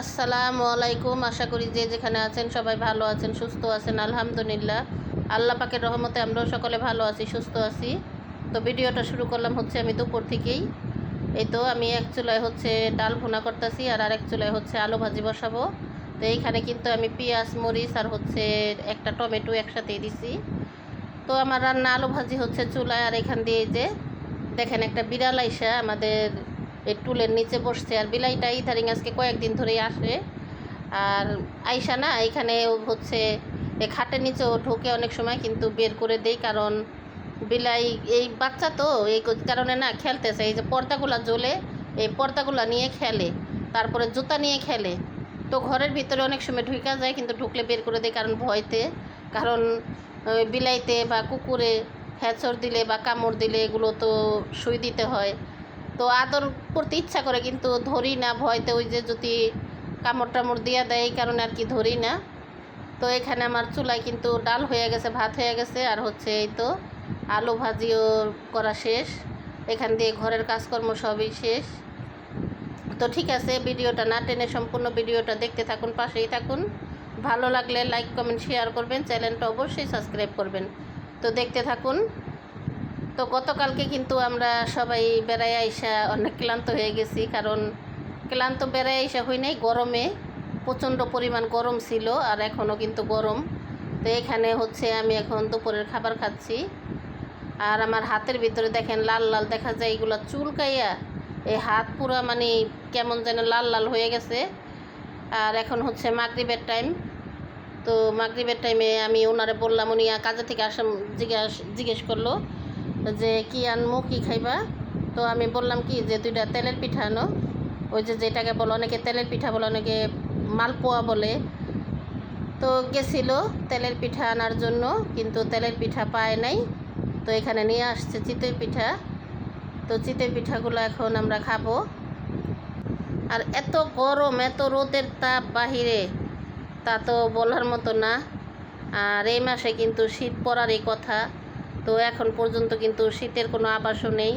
আসসালামু আলাইকুম। আশা করি যে যেখানে আছেন সবাই ভালো আছেন, সুস্থ আছেন। আলহামদুলিল্লাহ। আল্লাহ পাকের রহমতে আমরাও সকলে ভালো আছি, সুস্থ আছি। তো ভিডিওটা শুরু করলাম হচ্ছে আমি দুপুর থেকেই। এই তো আমি এক চুলায় হচ্ছে ডাল ভুনা করতেছি আর আরেক চুলায় হচ্ছে আলু ভাজি বসাবো। তো এইখানে কিন্তু আমি পেঁয়াজ, মরিচ আর হচ্ছে একটা টমেটো একসাথে দিছি। তো আমার রান্না আলু ভাজি হচ্ছে চুলায় আর এখান দিয়ে যে দেখেন একটা বিড়াল আইসা আমাদের এই টুলের নিচে বসছে। আর বিলাইটা ইদারিং আজকে কয়েকদিন ধরেই আসে। আর আইসা না, এখানে হচ্ছে এই খাটের নিচেও ঢোকে অনেক সময়, কিন্তু বের করে দেই কারণ বিলাই, এই বাচ্চা তো, এই কারণে না খেলতেছে। এই যে পর্দাগুলা জ্বলে, এই পর্দাগুলা নিয়ে খেলে, তারপরে জুতা নিয়ে খেলে। তো ঘরের ভিতরে অনেক সময় ঢুকা যায়, কিন্তু ঢুকলে বের করে দেয় কারণ ভয়তে। কারণ বিলাইতে বা কুকুরে হ্যাচর দিলে বা কামড় দিলে এগুলো তো সুই দিতে হয়। তো আদর করতে ইচ্ছা করে, কিন্তু ধরি না ভয়তে ওই যে যদি কামড় টামড় দিয়ে দেয়, এই কারণে আর কি ধরি না। তো এখানে আমার চুলায় কিন্তু ডাল হয়ে গেছে, ভাত হয়ে গেছে, আর হচ্ছে এই তো আলু ভাজিও করা শেষ। এখান দিয়ে ঘরের কাজকর্ম সবই শেষ। তো ঠিক আছে, ভিডিওটা না টেনে সম্পূর্ণ ভিডিওটা দেখতে থাকুন, পাশেই থাকুন। ভালো লাগলে লাইক, কমেন্ট, শেয়ার করবেন। চ্যানেলটা অবশ্যই সাবস্ক্রাইব করবেন। তো দেখতে থাকুন। তো গতকালকে কিন্তু আমরা সবাই বেড়াই আইসা অনেক ক্লান্ত হয়ে গেছি, কারণ ক্লান্ত বেড়াই আইসা হই নাই, গরমে প্রচণ্ড পরিমাণ গরম ছিল আর এখনও কিন্তু গরম। তো এখানে হচ্ছে আমি এখন দুপুরের খাবার খাচ্ছি। আর আমার হাতের ভিতরে দেখেন লাল লাল দেখা যায়, এগুলো চুলকাইয়া এই হাত পুরো মানে কেমন যেন লাল লাল হয়ে গেছে। আর এখন হচ্ছে মাগরিবের টাইম। তো মাগরিবের টাইমে আমি ওনারে বললাম, উনি কাজে থেকে আসা জিজ্ঞাস জিজ্ঞেস করল যে কি আনমো, কি খাইবা? তো আমি বললাম কি যে দুইটা তেলের পিঠা আনো। ওই যে যেটাকে বলো, অনেকে তেলের পিঠা বলে, অনেকে মালপোয়া বলে। তো গেছিল তেলের পিঠা আনার জন্য, কিন্তু তেলের পিঠা পায় নাই। তো এখানে নিয়ে আসছে চিতই পিঠা। তো চিতই পিঠাগুলো এখন আমরা খাব। আর এত গরম, এত রোদের তাপ বাহিরে, তা তো বলার মতো না। আর এই মাসে কিন্তু শীত পড়ারই কথা। তো এখন পর্যন্ত কিন্তু শীতের কোনো আবাসও নেই।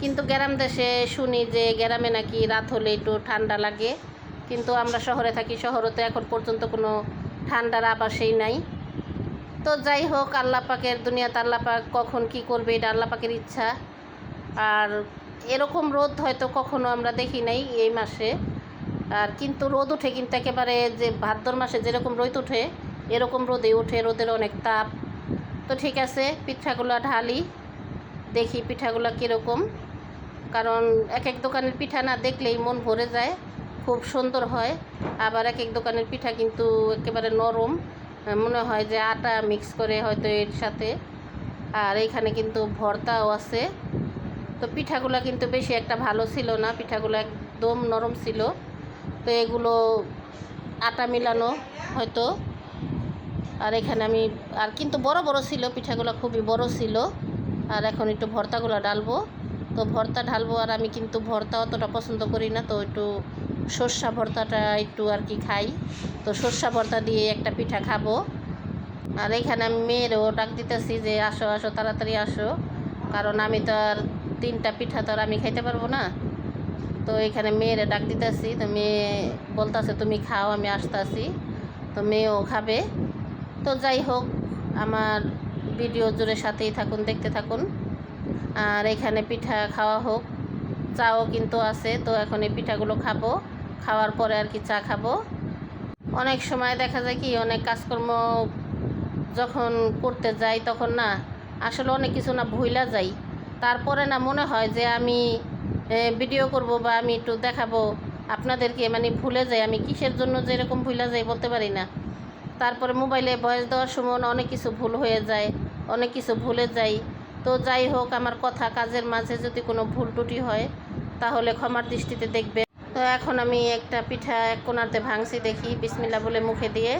কিন্তু গ্রাম দেশে শুনি যে গ্রামে নাকি রাত হলে একটু ঠান্ডা লাগে। কিন্তু আমরা শহরে থাকি শহরে তো এখন পর্যন্ত কোনো ঠান্ডার আবাসেই নাই। তো যাই হোক, আল্লাহ পাকের দুনিয়াতে আল্লাহ পাক কখন কি করবে এটা আল্লাহ পাকের ইচ্ছা। আর এরকম রোদ হয়তো কখনো আমরা দেখি নাই এই মাসে। আর কিন্তু রোদ উঠে কিন্তু একেবারে যে ভাদ্র মাসে যেরকম রোদ উঠে, এরকম রোদে ওঠে রোদের অনেক তাপ। তো ঠিক আছে, পিঠাগুলো ঢালি। দেখি পিঠাগুলো কীরকম। কারণ এক এক দোকানের পিঠা না দেখলেই মন ভরে যায়, খুব সুন্দর হয়। আবার এক এক দোকানের পিঠা কিন্তু একেবারে নরম। মনে হয় যে আটা মিক্স করে হয়তো এর সাথে। আর এইখানে কিন্তু ভর্তাও আছে। তো পিঠাগুলো কিন্তু বেশি একটা ভালো ছিল না, পিঠাগুলো একদম নরম ছিল। তো এগুলো আটা মিলানো হয়তো। আর এখানে আমি, আর কিন্তু বড় বড় ছিল, পিঠাগুলো খুবই বড় ছিল। আর এখন একটু ভর্তাগুলো ডালবো তো ভর্তা ঢালবো, আর আমি কিন্তু ভর্তা অতটা পছন্দ করি না, তো একটু সর্ষা ভর্তাটা একটু আর কি খাই। তো সর্ষা ভর্তা দিয়ে একটা পিঠা খাব। আর এখানে আমি মেয়েরও ডাক দিতেছি যে, আসো আসো, তাড়াতাড়ি আসো। কারণ আমি তো আর তিনটা পিঠা তো আর আমি খাইতে পারব না। তো এখানে মেয়েরে ডাক দিতেছি, তো মেয়ে বলতেছে, তুমি খাও, আমি আসতেছি। তো মেয়েও খাবে। তো যাই হোক, আমার ভিডিও জুড়ে সাথেই থাকুন, দেখতে থাকুন। আর এখানে পিঠা খাওয়া হোক, চাও কিন্তু আছে, তো এখন এই পিঠাগুলো খাব। খাওয়ার পরে আর কি চা খাব। অনেক সময় দেখা যায় কি, অনেক কাজকর্ম যখন করতে যাই তখন না, আসলে অনেক কিছু না ভুইলা যাই। তারপরে না মনে হয় যে আমি ভিডিও করব বা আমি একটু দেখাবো। আপনাদেরকে মানে ভুলে যাই, আমি কিসের জন্য যে এরকম ভুলা যাই বলতে পারি না। তারপরে মোবাইলে ভয়েস দেওয়ার সময় অনেক কিছু ভুল হয়ে যায়, অনেক কিছু ভুলে যাই। তো যাই হোক, আমার কথা কাজের মাঝে যদি কোনো ভুল টুটি হয়, তাহলে ক্ষমার দৃষ্টিতে দেখবে তো এখন আমি একটা পিঠা এক কোনাতে ভাঙছি দেখি বিসমিল্লা বলে মুখে দিয়ে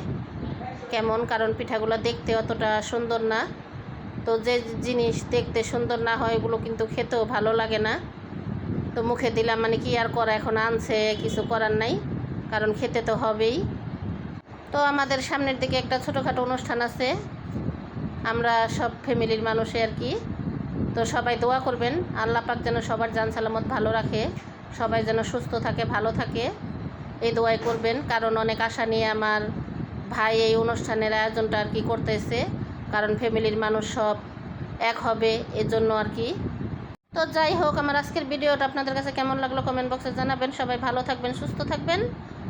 কেমন, কারণ পিঠাগুলো দেখতে অতটা সুন্দর না। তো যে জিনিস দেখতে সুন্দর না হয় ওগুলো কিন্তু খেতেও ভালো লাগে না। তো মুখে দিলাম মানে কি আর করা, এখন আনছে, কিছু করার নাই, কারণ খেতে তো হবেই। তো আমাদের সামনের দিকে একটা ছোটোখাটো অনুষ্ঠান আছে। আমরা সব ফ্যামিলির মানুষে আর কি। তো সবাই দোয়া করবেন, আল্লাহ পাক যেন সবার জান সালামত ভালো রাখে, সবাই যেন সুস্থ থাকে, ভালো থাকে। এই দোয়াই করবেন, কারণ অনেক আশা নিয়ে আমার ভাই এই অনুষ্ঠানের আয়োজনটা আর কি করতেছে, কারণ ফ্যামিলির মানুষ সব এক হবে এর জন্য আর কি। তো যাই হোক, আমার আজকের ভিডিওটা আপনাদের কাছে কেমন লাগল কমেন্ট বক্সে জানাবেন। সবাই ভালো থাকবেন, সুস্থ থাকবেন।